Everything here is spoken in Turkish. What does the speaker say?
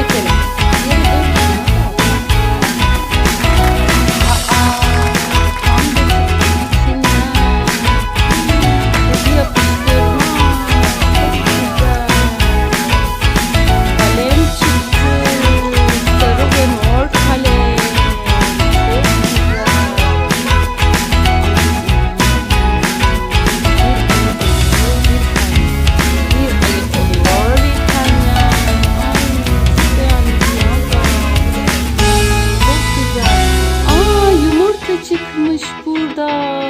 African çıkmış burada.